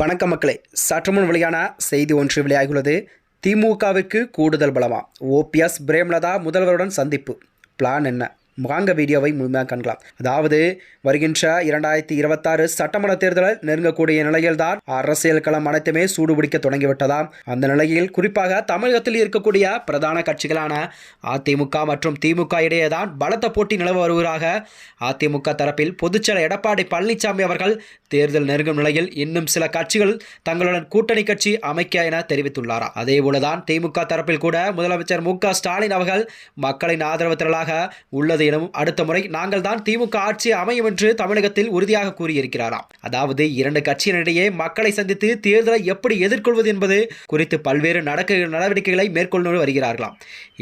வணக்க மக்களே. சற்றுமுன் வெளியான செய்தி ஒன்று வெளியாகியுள்ளது. திமுகவிற்கு கூடுதல் பலமா? ஓபிஎஸ் பிரேம்லதா முதல்வருடன் சந்திப்பு. பிளான் என்ன? வாங்க வீடியோவை முழுமையாக காணலாம் அதாவது வருகின்ற இரண்டாயிரத்தி இருபத்தாறு சட்டமன்ற தேர்தலில் நெருங்கக்கூடிய நிலையில்தான் அரசியல் களம் அனைத்துமே சூடுபிடிக்க தொடங்கிவிட்டதாம். அந்த நிலையில் குறிப்பாக தமிழகத்தில் இருக்கக்கூடிய பிரதான கட்சிகளான அதிமுக மற்றும் திமுக இடையேதான் பலத்த போட்டி நிலவு வருவதாக அதிமுக தரப்பில் பொதுச்செயலர் எடப்பாடி பழனிசாமி அவர்கள் தேர்தல் நெருங்கும் நிலையில் இன்னும் சில கட்சிகள் தங்களுடன் கூட்டணி கட்சி அமைக்க என தெரிவித்துள்ளாராம் அதே போலதான் திமுக தரப்பில் கூட முதலமைச்சர் மு க ஸ்டாலின் அவர்கள் மக்களின் ஆதரவு திரளாக உள்ளது எனவும் அடுத்த முறை நாங்கள் தான் திமுக ஆட்சி அமையும் என்று தமிழகத்தில் உறுதியாக கூறியிருக்கிறாராம். அதாவது இரண்டு கட்சியினரிடையே மக்களை சந்தித்து தேர்தலை எப்படி எதிர்கொள்வது என்பது குறித்து பல்வேறு நடக்க நடவடிக்கைகளை மேற்கொண்டு வருகிறார்களாம்.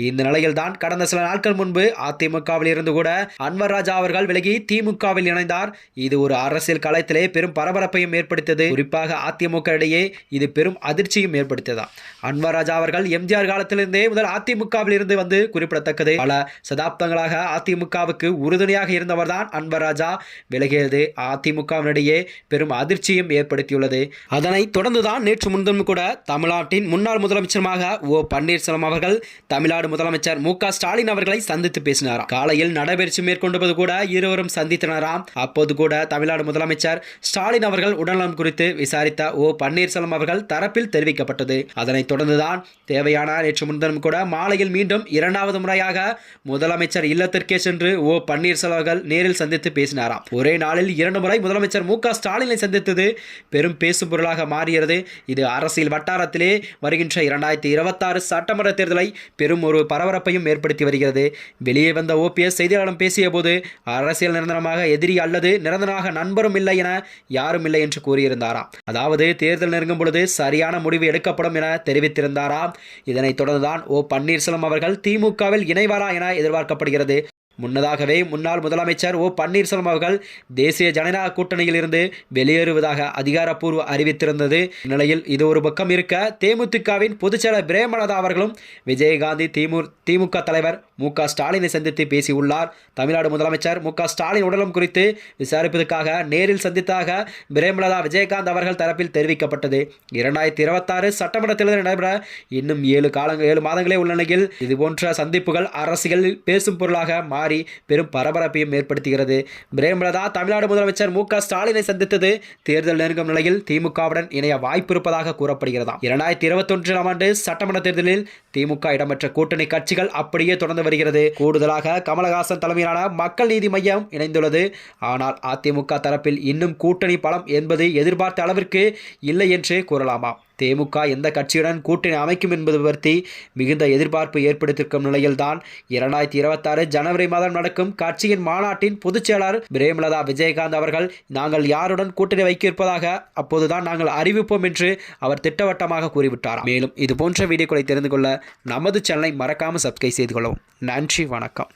இந்த நிலையில்தான் கடந்த சில நாட்கள் முன்பு அதிமுகவில் இருந்து கூட அன்வர் ராஜா அவர்கள் விலகி திமுகவில் இணைந்தார். இது ஒரு அரசியல் களத்திலே பெரும் பரபரப்பையும் ஏற்படுத்தியது. குறிப்பாக அதிமுக இடையே இது பெரும் அதிர்ச்சியும் ஏற்படுத்தியதா அன்வர் ராஜா அவர்கள் எம்ஜிஆர் காலத்திலிருந்தே முதல் அதிமுகவில் இருந்து வந்து குறிப்பிடத்தக்கது. பல சதாப்தங்களாக அதிமுக அதிமுகவுக்கு உறுதுணையாக இருந்தவர்தான் அன்வர் ராஜா விலகியது அதிமுகவினிடையே பெரும் அதிர்ச்சியும் ஏற்படுத்தியுள்ளது. அதனைத் தொடர்ந்துதான் நேற்று முன்தினம் கூட தமிழ்நாட்டின் முன்னாள் முதலமைச்சருமாக ஓ பன்னீர்செல்வம் அவர்கள் தமிழ்நாடு முதலமைச்சர் மு ஸ்டாலின் அவர்களை சந்தித்து பேசினார் காலையில் நடைபயிற்சி மேற்கொண்டபோது கூட இருவரும் சந்தித்தனராம். அப்போது கூட தமிழ்நாடு முதலமைச்சர் ஸ்டாலின் அவர்கள் உடல்நலம் குறித்து விசாரித்த ஓ பன்னீர்செல்வம் அவர்கள் தரப்பில் தெரிவிக்கப்பட்டது. அதனைத் தொடர்ந்துதான் தேவையான நேற்று முன்தினம் கூட மாலையில் மீண்டும் இரண்டாவது முறையாக முதலமைச்சர் இல்லத்திற்கே சென்று ஓ பன்னீர்செல்வம் அவர்கள் நேரில் சந்தித்து பேசினாராம். ஒரே நாளில் இரண்டு முறை முதலமைச்சர் மு ஸ்டாலினை சந்தித்தது பெரும் பேசும் பொருளாக மாறியது. இது அரசியல் வட்டாரத்திலே வருகின்ற இரண்டாயிரத்தி இருபத்தாறு சட்டமன்ற தேர்தலை பெரும் ஒரு பரபரப்பையும் ஏற்படுத்தி வருகிறது. வெளியே வந்த ஓபிஎஸ் செய்தியாளர் பேசிய போது அரசியல் நிரந்தரமாக எதிரி அல்லது நிரந்தரமாக நண்பரும் இல்லை என யாரும் இல்லை என்று கூறியிருந்தாராம். அதாவது தேர்தல் நெருங்கும் பொழுது சரியான முடிவு எடுக்கப்படும் என தெரிவித்திருந்தாராம். இதனைத் தொடர்ந்துதான் ஓ பன்னீர்செல்வம் அவர்கள் திமுகவில் இணைவாரா என எதிர்பார்க்கப்படுகிறது. முன்னதாகவே முன்னாள் முதலமைச்சர் ஓ பன்னீர்செல்வம் அவர்கள் தேசிய ஜனநாயக கூட்டணியில் இருந்து வெளியேறுவதாக அதிகாரப்பூர்வ அறிவித்திருந்தது. இந்நிலையில் இது ஒரு பக்கம் இருக்க தேமுதிகவின் பொதுச்செயலர் பிரேமலதா அவர்களும் விஜயகாந்தி திமு திமுக தலைவர் மு ஸ்டாலினை சந்தித்து பேசியுள்ளார். தமிழ்நாடு முதலமைச்சர் மு ஸ்டாலின் உடலம் குறித்து விசாரிப்பதற்காக நேரில் சந்தித்தாக பிரேமலதா விஜயகாந்த் அவர்கள் தரப்பில் தெரிவிக்கப்பட்டது. இரண்டாயிரத்தி இருபத்தாறு சட்டமன்ற தேர்தல் நடைபெற இன்னும் ஏழு காலங்கள் ஏழு மாதங்களே உள்ள நிலையில் இதுபோன்ற சந்திப்புகள் அரசியலில் பேசும் பொருளாக மாறி பெரும் பரபரப்பையும் ஏற்படுத்துகிறது. பிரேமலதா தமிழ்நாடு முதலமைச்சர் மு க ஸ்டாலினை சந்தித்தது தேர்தல் நெருங்கும் நிலையில் திமுகவுடன் இணைய வாய்ப்பு இருப்பதாக கூறப்படுகிறதாம். இரண்டாயிரத்தி இருபத்தொன்றாம் ஆண்டு சட்டமன்ற தேர்தலில் திமுக இடம்பெற்ற கூட்டணி கட்சிகள் அப்படியே தொடர்ந்து வருகிறது. கூடுதலாக கமலஹாசன் தலைமையிலான மக்கள் நீதி மையம் இணைந்துள்ளது. ஆனால் அதிமுக தரப்பில் இன்னும் கூட்டணி பலம் என்பது எதிர்பார்த்த அளவிற்கு இல்லை என்று கூறலாமா தேமுக எந்த கட்சியுடன் கூட்டணி அமைக்கும் என்பது பற்றி மிகுந்த எதிர்பார்ப்பு ஏற்படுத்தியிருக்கும் நிலையில்தான் இரண்டாயிரத்தி இருபத்தாறு ஜனவரி மாதம் நடக்கும் கட்சியின் மாநாட்டின் பொதுச் செயலாளர் பிரேமலதா விஜயகாந்த் அவர்கள் நாங்கள் யாருடன் கூட்டணி வைக்கிருப்பதாக அப்போதுதான் நாங்கள் அறிவிப்போம் என்று அவர் திட்டவட்டமாக கூறிவிட்டார். மேலும் இது போன்ற வீடியோக்களை தெரிந்து கொள்ள நமது சேனலை மறக்காமல் சப்ஸ்கிரைப் செய்து கொள்ளவும். நன்றி வணக்கம்.